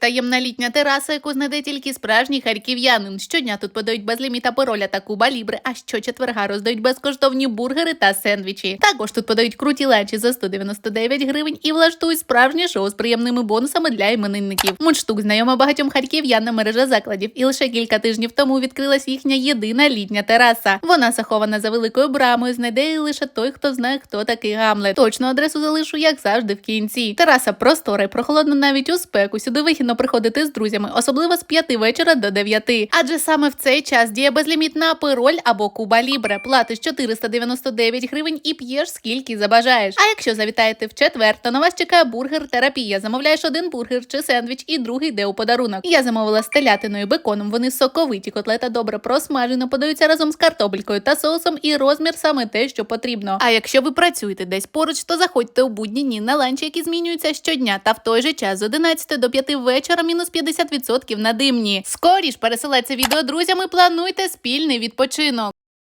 Таємна літня тераса, яку знайде тільки справжній харків'янин. Щодня тут подають без ліміта пароля та куба лібри, а щочетверга роздають безкоштовні бургери та сендвічі. Також тут подають круті ланчі за 199 гривень і влаштують справжнє шоу з приємними бонусами для іменинників. Мундштук знайома багатьом харків'янам мережа закладів, і лише кілька тижнів тому відкрилась їхня єдина літня тераса. Вона захована за великою брамою. Знайде її лише той, хто знає, хто такий Гамлет. Точну адресу залишу, як завжди, в кінці. Тераса простора і прохолодна навіть у спеку. Сюди вигідно приходити з друзями, особливо з п'яти вечора до дев'яти. Адже саме в цей час діє безлімітна апероль або куба лібре. Платиш 499 гривень і п'єш скільки забажаєш. А якщо завітаєте в четвер, то на вас чекає бургер терапія. Замовляєш один бургер чи сендвіч, і другий йде у подарунок. Я замовила з телятиною беконом. Вони соковиті, котлета добре просмажена, подаються разом з картопелькою та соусом, і розмір саме те, що потрібно. А якщо ви працюєте десь поруч, то заходьте у будні дні на ланчі, які змінюються щодня, та в той же час з 11 до 5 вечора мінус 50% на димні. Скоріш пересилайте відео друзям і плануйте спільний відпочинок.